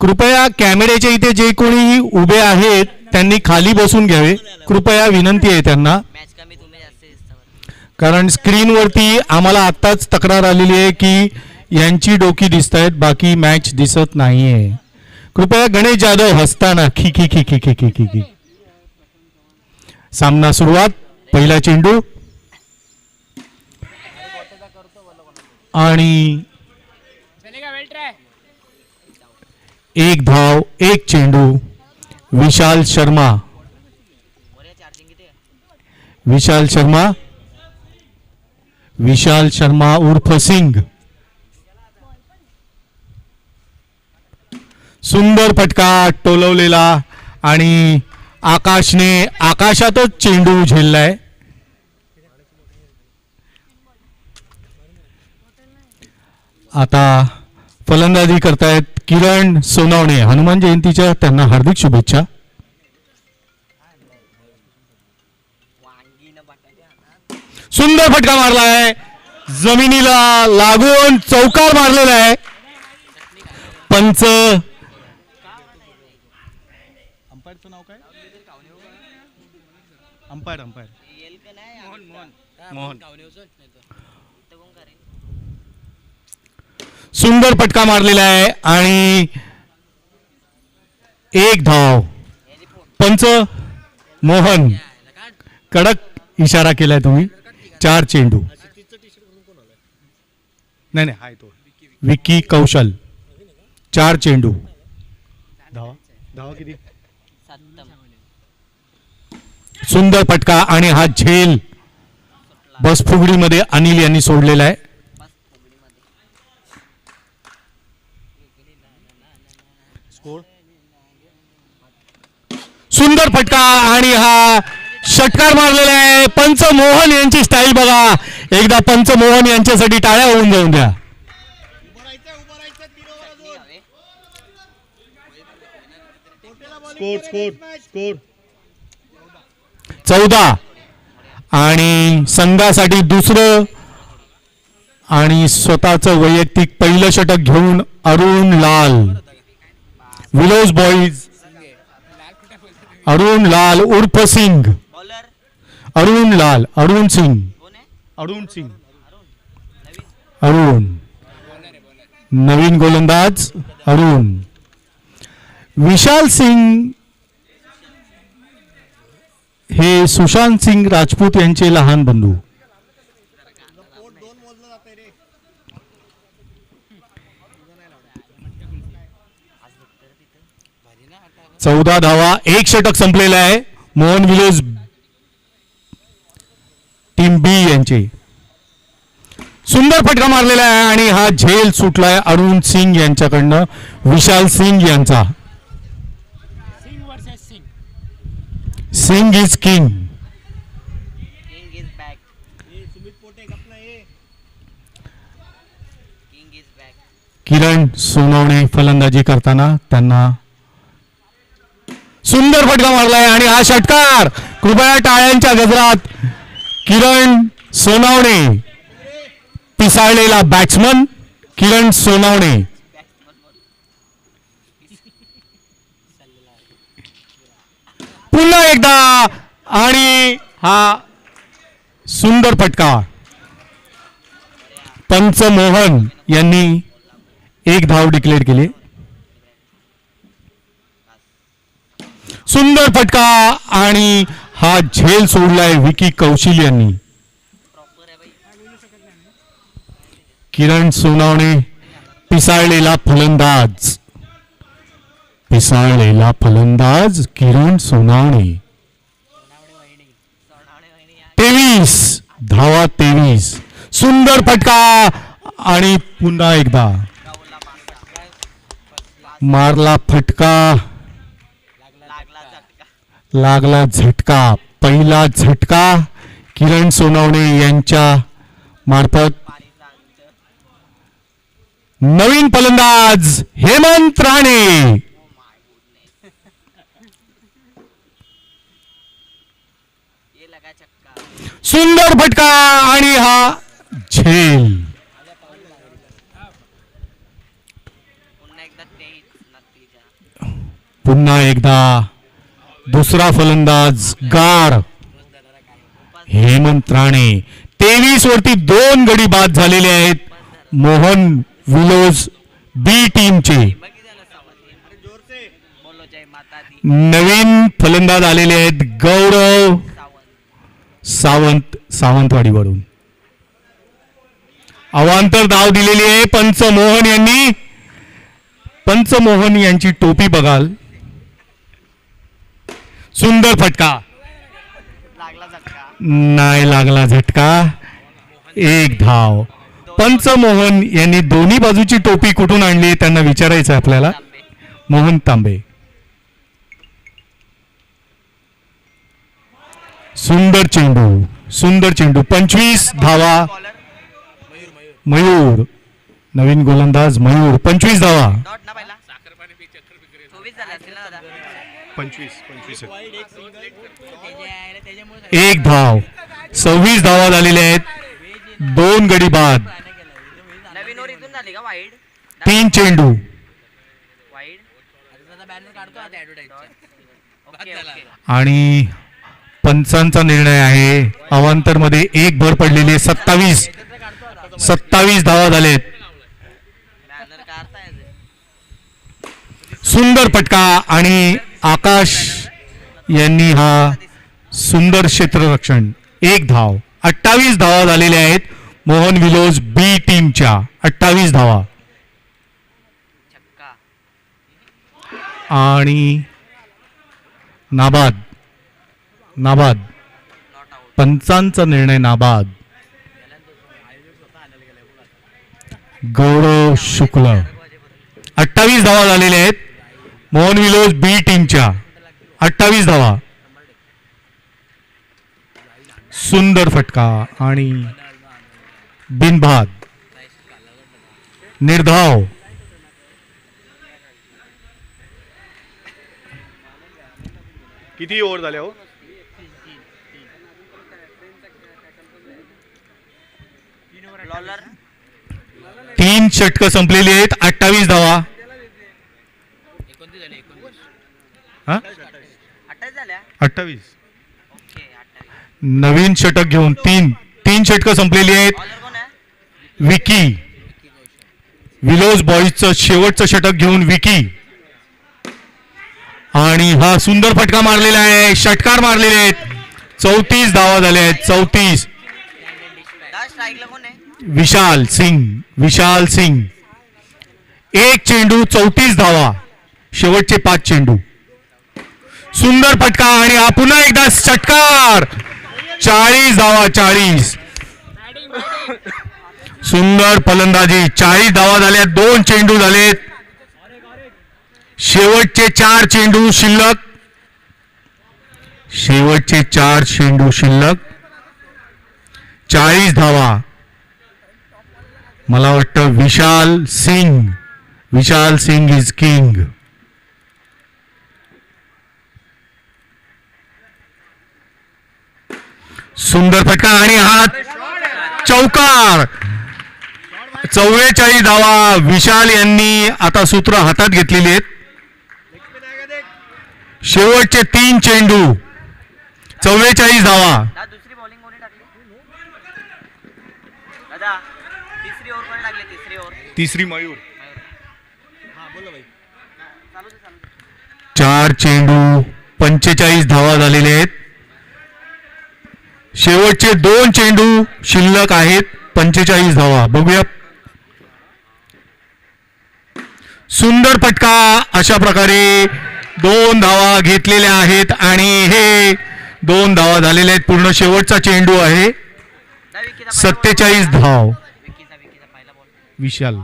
कृपया कॅमेऱ्याच्या इथे जे कोणी उभे आहेत त्यांनी खाली बसून घ्यावे. कृपया विनंती आहे त्यांना. कारण स्क्रीनवरती आम्हाला आत्ताच तक्रार आलेली आहे की यांची डोकी दिसत आहेत बाकी मॅच दिसत नाहीये. कृपया गणेश जाधव हसताना खिकी खिकी खिकी खिकी सामना सुरुवात पहिला चेंडू. आणि एक धाव एक चेंडू विशाल शर्मा. विशाल शर्मा? विशाल शर्मा उर्फ सिंग. सुंदर फटका टोलवलेला आणि आकाशने आकाशातच चेंडू झेललाय. आता फलंदाजी करतायत किरण सोनावणे हनुमान जयंतीच्या त्यांना हार्दिक शुभेच्छा. सुंदर फटका मारलाय. जमिनीला लागून चौकार मारलेला आहे. पंच. अंपायरचं नाव काय? Umpire umpire. नाही मोहन. मोहन मोहन इथं कोण करेल सुंदर पटका मारलेला आहे आणि एक धाव. पंच मोहन. कडक इशारा केलाय तुम्ही. चार चेंडू. नाही नाही हाय तो. विकी कौशल. चार चेंडू. धावा. धावा किती? सुंदर पटका आणि हा झेल बसफुगडीमध्ये अनिल यांनी सोडलेला आहे. सुंदर फटका आणि हा षटकार मारलेला आहे. पंच मोहन यांची स्टाईल बघा. एकदा पंच मोहन यांच्यासाठी टाळ्या होऊन जाऊन द्या. चौदा. आणि संघासाठी दुसरं आणि स्वतःचं वैयक्तिक पहिलं षटक घेऊन अरुण लाल. Willows boys. अरुण लाल उर्फ सिंग. अरुण लाल अरुण सिंग. अरुण सिंग अरुण नवीन अरुण. नवीन गोलंदाज अरुण. विशाल सिंग. हे सुशांत सिंग राजपूत यांचे लहान बंधू. चौदा धावा एक षटक संपलेला आहे. मोहन विलोज टीम बी यांचे. सुंदर फटका मारलेला आहे आणि हा झेल सुटलाय अरुण सिंग यांच्याकडनं. विशाल सिंग यांचा. Singh is king. किरण सोनवणे फलंदाजी करताना त्यांना सुंदर फटका मारलाय आणि हा षटकार. कृपया टाळ्यांच्या गजरात किरण सोनावणे. पिसाळलेला बॅट्समन किरण सोनावणे. पुन्हा एकदा आणि हा सुंदर फटका. पंचमोहन यांनी एक धाव डिक्लेअर केली. सुंदर फटका आणि हा झेल सोडलाय विकी कौशिल यांनी. किरण सोनावणे पिसाळलेला फलंदाज. पिसाळलेला फलंदाज किरण सोनावणे. तेवीस धावा तेवीस. सुंदर फटका आणि पुन्हा एकदा. मारला फटका. लागला झटका पहिला झटका किरण सोनवणे यांच्या मार्फत. नवीन फलंदाज हेमंत राणे. सुंदर फटका आणि हा झेल. पुन्हा एकदा दुसरा फलंदाज गार हेमंत राणे तेवीस वरती दोन गडी बाद झालेले आहेत. मोहन विलोज बी टीमचे नवीन फलंदाज आलेले आहेत गौरव सावंत सावंतवाडीवरून. अवांतर धाव दिलेली आहे पंच मोहन यांनी. पंच मोहन यांची टोपी बघाल. सुंदर फटका. नाही लागला झटका. एक धाव. पंच मोहन यांनी दोन्ही बाजूची टोपी कुठून आणली त्यांना विचारायचं आपल्याला. मोहन तांबे. सुंदर चेंडू. सुंदर चेंडू. पंचवीस धावा. मयूर नवीन गोलंदाज मयूर. पंचवीस धावा. चोवीस झाले असतील ना दादा? पंचवीस पंचवीस एक धाव. सव्वीस धावा झालेल्या आहेत. दोन गडी बाद. नवीन ओर इथून झाली का वाईड तीन चेंडू. वाईड आणि पंचांचा निर्णय आहे. अवांतरमध्ये एक भर पडलेली आहे. सत्तावीस. सत्तावीस धावा झालेत बॅनर काढताय सुंदर पटका आणि आकाश यांनी हा सुंदर क्षेत्ररक्षण एक धाव. अठ्ठावीस धावा झालेल्या आहेत मोहन विलोज बी टीमच्या अठ्ठावीस धावा. आणि नाबाद. नाबाद. पंचांचा निर्णय नाबाद. गौरव शुक्ल. अठ्ठावीस धावा झालेल्या आहेत. मोहन विलोज बी टीमच्या अठ्ठावीस धावा. सुंदर फटका आणि बिनभाद निर्धाव. किती ओव्हर झाल्या हो? तीन षटकं संपलेली आहेत. अठ्ठावीस धावा. हा? अठ्ठावीस नवीन षटक घेऊन तीन तीन षटकं संपलेली आहेत. विकी. विलोज बॉईजचं शेवटचं षटक घेऊन विकी. आणि हा सुंदर फटका मारलेला आहे. षटकार मारलेले आहेत. चौतीस धावा झाल्या आहेत. चौतीस. विशाल सिंग. विशाल सिंग. एक चेंडू चौतीस धावा. शेवटचे पाच चेंडू. सुंदर फटका आणि हा पुन्हा एकदा षटकार. चाळीस धावा चाळीस. सुंदर फलंदाजी चाळीस धावा झाल्या दोन चेंडू झालेत. शेवटचे चार चेंडू शिल्लक. शेवटचे चार चेंडू शिल्लक. चाळीस धावा. मला वाटतं विशाल सिंग. विशाल सिंग इज किंग सुंदर फटका आणि हा चौकार. चव्वेचाळीस धावा. विशाल यांनी आता सूत्र हातात घेतलेली आहेत. शेवटचे तीन चेंडू. चव्वेचाळीस धावा. दादा दुसरी बॉलिंग कोणी टाकली? दादा तिसरी मयूर. चालू दे चालू दे. चार चेंडू पंचेचाळीस धावा झालेले आहेत. शेवटचे दोन चेंडू शिल्लक आहेत. पंचेचाळीस धावा. बघूया. सुंदर फटका अशा प्रकारे दोन धावा घेतलेल्या आहेत आणि हे दोन धावा झालेल्या आहेत. पूर्ण शेवटचा चेंडू आहे. सत्तेचाळीस. धाव. विशाल.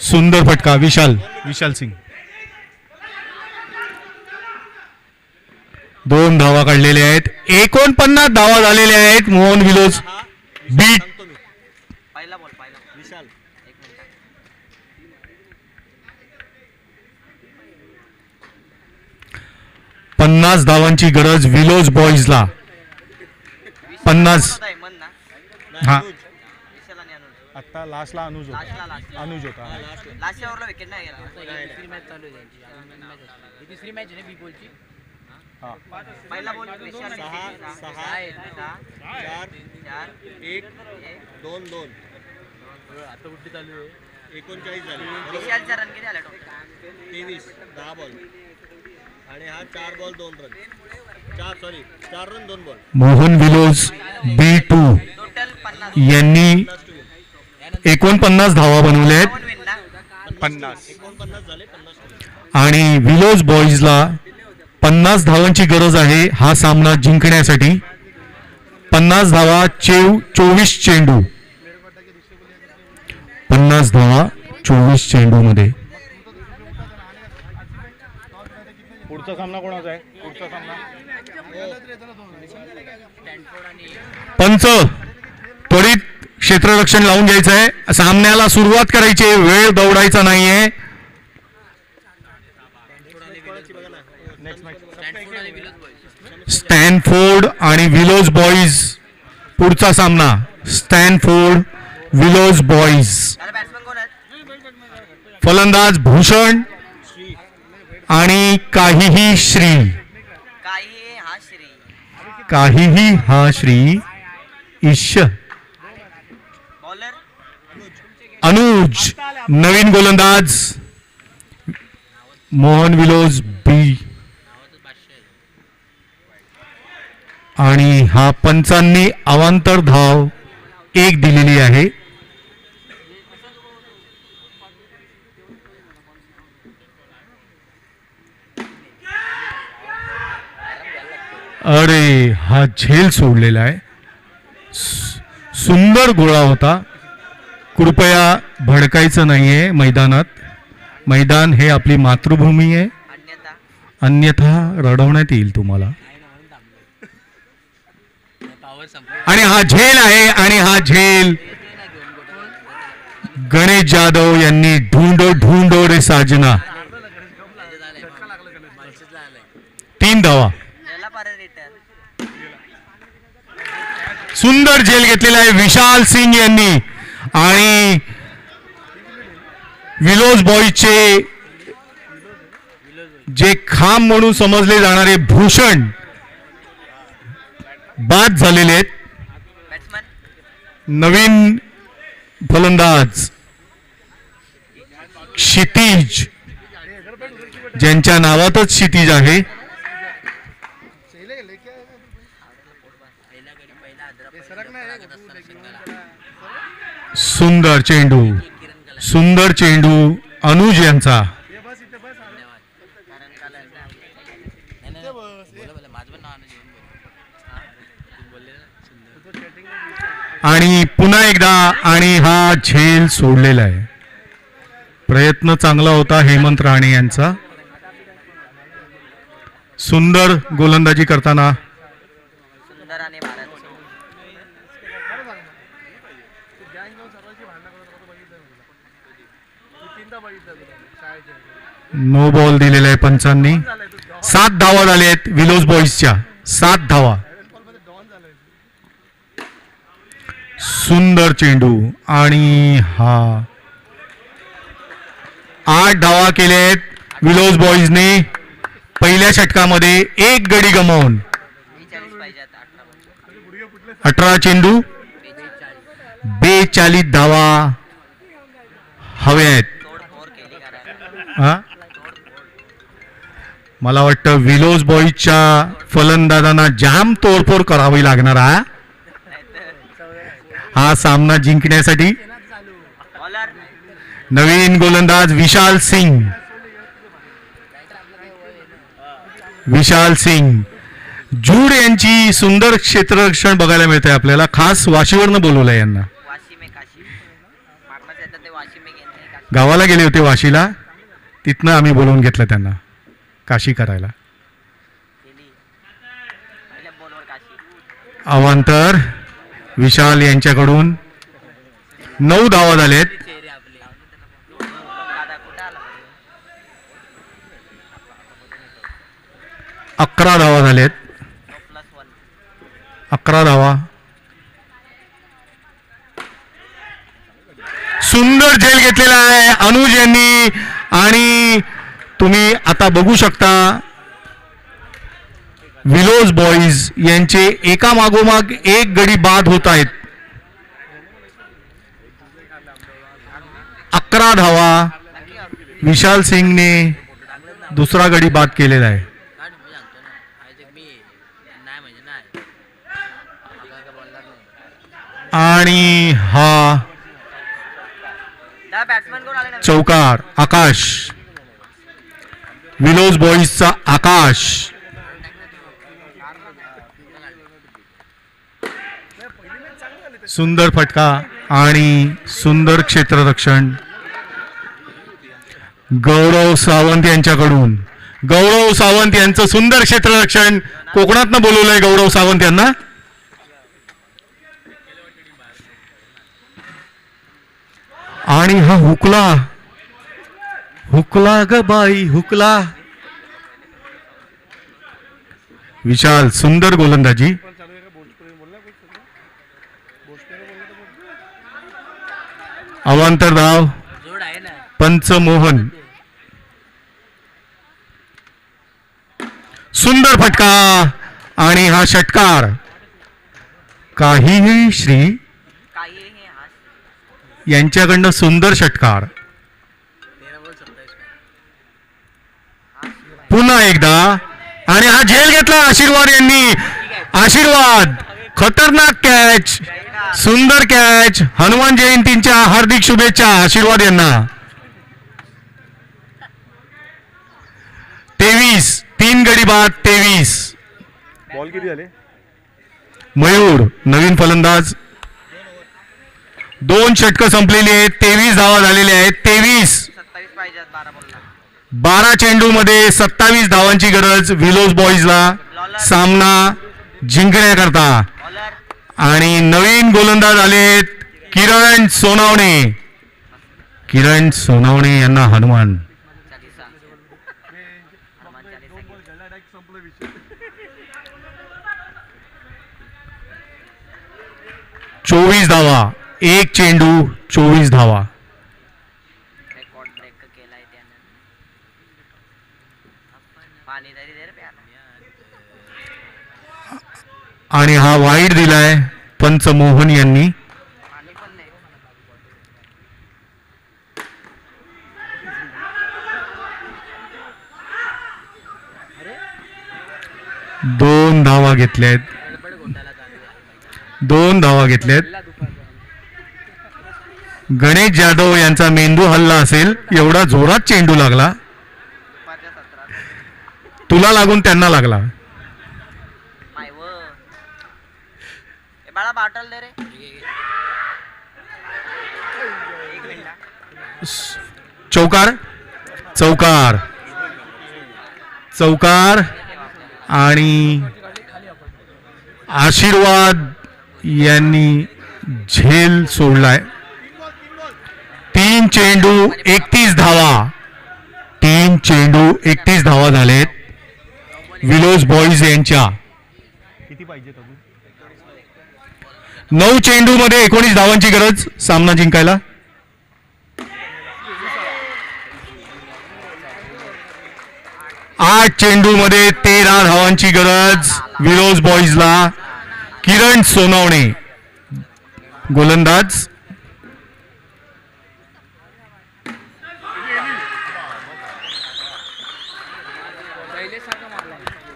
सुंदर फटका. विशाल. विशाल सिंग. दोन धावा काढलेल्या आहेत एकोणपन्नास धावा झालेल्या आहेत मोहन विलोज बीट पहिला बॉल पहिला बॉल विशाल एक मिनिट पन्नास धावांची गरज विलोज बॉईजला पन्नास. हा आता लास्टला अनुज होता अनुज होता ओव्हरला विकेट नाही गेला. ही तिसरी मॅच आहे ना बी बॉलची हा पहिला बॉल विशाल सहा सहा सहा सहा चार चार एक दोन दोन. आता कुठली चालू आहे? एकोणचाळीस झाले. रन किती आला टोटल? तेवीस दहा बॉल. आणि हा चार बॉल दोन रन चार सॉरी चार रन दोन ball. Mohan willows B two. यांनी एकोणपन्नास धावा बनवल्या आहेत पन्नास. एकोणपन्नास झाले पन्नास to आणि विलोज बॉईजला पन्नास धावांची गरज आहे हा सामना जिंकण्यासाठी. पन्नास धावा चेव चोवीस चेंडू. पन्नास धावा चोवीस चेंडू मध्ये पुढचा सामना कोणाचा आहे? पुढचा सामना. पंच त्वरित क्षेत्ररक्षण लावून घ्यायचं आहे सामन्याला सुरुवात करायची आहे, वेळ दौडायचा नाहीये नेक्स्ट मॅच स्टँडफोर्ड आणि विलोज बॉईज स्टॅनफोर्ड आणि विलोज बॉईज. पुढचा सामना स्टॅनफोर्ड विलोज बॉईज. फलंदाज भूषण आणि काहीही श्री. काहीही हा श्री. ईश अनुज नवीन गोलंदाज. Mohan Willows B. आणि हा पंचांनी अवांतर धाव एक दिलेली आहे. अरे हा झेल सोडलेला आहे. सुंदर गोळा होता. कृपया भडकायचं नाहीये मैदानात. मैदान हे आपली मातृभूमी आहे. अन्यथा. अन्यथा रडवण्यात येईल तुम्हाला. आणि हा झेल आहे आणि हा झेल. गणेश जाधव यांनी ढूंढो ढूंढो रे साजना. तीन धावा. सुंदर झेल घेतलेला आहे विशाल सिंग यांनी. आणि विलोज बॉयचे जे खांब म्हणून समजले जाणारे भूषण बाद झालेले आहेत. नवीन फलंदाज क्षितिज ज्यांच्या नावातच क्षितिज आहे. सुंदर चेंडू सुंदर चेंडू अनुज यांचा नाही नाही बोला बोला माझं पण नाव आहे जेवण बोल हा तुम्ही बोलले ना सुंदर आणि पुन्हा एकदा आणि हा झेल सोडलेला आहे. प्रयत्न चांगला होता हेमंत राणे यांचा. सुंदर गोलंदाजी करताना. नो बॉल दिलेला आहे पंचांनी. सात धावा झाल्या आहेत विलोज बॉईजच्या सात धावा. सुंदर चेंडू आणि हा आठ धावा केले आहेत विलोज बॉईजने. पहिल्या षटकामध्ये एक गडी गमावून. अठरा चेंडू. बेचाळीस धावा हवे आहेत. हा? मला वाटतं विलोज बॉईजच्या फलंदाजांना जाम तोडफोड करावी लागणार हा? हा सामना जिंकण्यासाठी नवीन गोलंदाज विशाल सिंग. विशाल सिंग. जूड यांची सुंदर क्षेत्ररक्षण बघायला मिळते आपल्याला. खास वाशीवरनं बोलवलं यांना. गावाला गेले होते वाशीला. तिथनं आम्ही बोलवून घेतलं त्यांना. काशी करायला. अवांतर विशाल यांच्याकडून नऊ धावा झालेत. अकरा धावा झालेत. अकरा धावा. सुंदर झेल घेतलेला आहे अनुज यांनी. आणि तुम्ही आता बघू शकता विलोज बॉईज यांचे एका मागोमाग एक गडी बाद होत आहेत. अकरा धावा विशाल सिंगने दुसरा गडी बाद केलेला आहे. आणि हा चौकार आकाश. विलोज बॉईजचा आकाश. सुंदर फटका आणि सुंदर क्षेत्ररक्षण गौरव सावंत यांच्याकडून. गौरव सावंत यांचं सुंदर क्षेत्ररक्षण कोकणातनं बोलवलंय गौरव सावंत यांना. आणि हा हुकला. हुकला ग बाई हुकला. विशाल सुंदर गोलंदाजी. अवांतर धाव पंचमोहन. सुंदर फटका आणि हा षटकार. काहीही श्री यांच्याकडनं सुंदर षटकार. पुन्हा एकदा. आणि हा झेल घेतला आशीर्वाद यांनी. आशीर्वाद. खतरनाक कॅच सुंदर कॅच. हनुमान जयंतीच्या हार्दिक शुभेच्छा आशीर्वाद यांना. तेवीस तीन गडी बाद तेवीस. बॉल किती झाले? मयूर नवीन फलंदाज. दोन षटकं संपलेली आहेत तेवीस धावा झालेल्या आहेत तेवीस. बारा चेंडू मध्ये सत्तावीस धावांची गरज विलोज बॉईजला सामना जिंकण्याकरता. आणि नवीन गोलंदाज आलेत किरण सोनावणे. किरण सोनावणे यांना हनुमान. चोवीस धावा. एक चेंडू चोवीस धावा रेकॉर्ड ब्रेक केलाय त्यानं पाणी तरी दे रे प्याला आणि हा वाईट दिलाय पंचमोहन यांनी. दोन धावा घेतल्यात. दोन धावा घेतल्यात. गणेश जाधव यांचा मेंदू हल्ला असेल एवढा जोरात चेंडू लागला. तुला लागून त्यांना लागला. ए बाटल दे रे. चौकार? चौकार. चौकार आणि आशीर्वाद यांनी झेल सोडलाय. तीन चेंडू एकतीस धावा. तीन चेंडू एकतीस धावा झालेत. विलोज बॉईज यांच्या. नऊ चेंडू मध्ये एकोणीस धावांची गरज सामना जिंकायला. आठ चेंडू मध्ये तेरा धावांची गरज विरोज बॉईजला किरण सोनावणे गोलंदाज.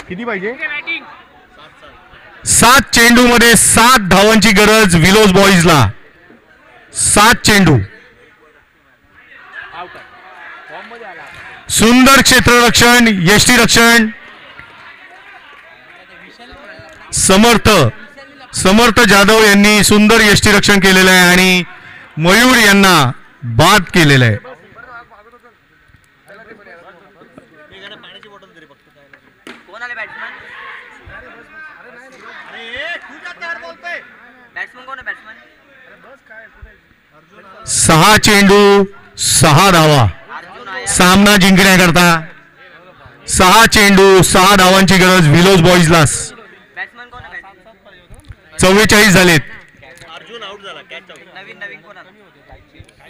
किती पाहिजे? सात चेंडूमध्ये सात धावांची गरज विलोज बॉईजला. सात चेंडू. सुंदर क्षेत्ररक्षण यष्टी रक्षण समर्थ समर्थ जाधव यांनी सुंदर यष्टी रक्षण केलेलं आहे आणि मयूर यांना बाद केलेलं आहे एक आहे ना पाण्याची बॉटल तरी फक्त काय नाही. कोण आले बॅट्समॅन अरे ए, तुझ्या तयार बोलतोय बॅट्समॅन कोण आहे बॅट्समॅन सहा चेंडू सहा धावा. सामना जिंकण्याकरता सहा चेंडू सहा धावांची गरज विलोज बॉईजला. चव्वेचाळीस झालेत. अर्जुन आउट झाला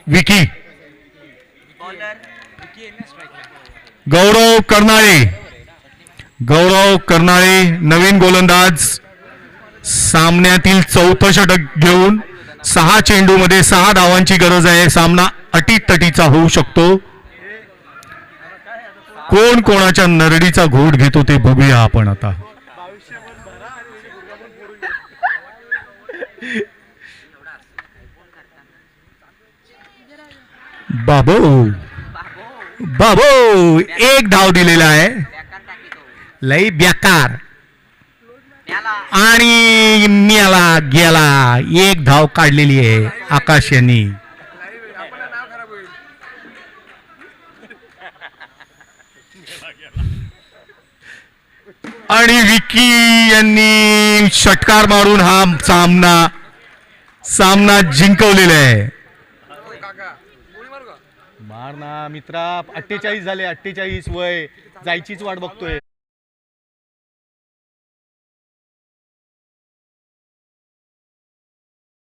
विकी. गौरव कर्नाळे. गौरव कर्नाळे नवीन गोलंदाज. सामन्यातील चौथं षटक घेऊन सहा चेंडूमध्ये सहा धावांची गरज आहे. सामना अटीतटीचा होऊ शकतो. कोण कोणाच्या नरडीचा घोट घेतो ते बघूया आपण आता. बाबू. बाबू. एक धाव दिलेला आहे. लई ब्याकार आणि मेला गेला एक धाव काढलेली आहे आकाश यांनी आणि विकी यांनी षटकार मारून हा सामना सामना जिंकवलेला आहे. मार ना मित्रा अठ्ठेचाळीस झाले अठ्ठेचाळीस वय जायचीच वाट बघतोय.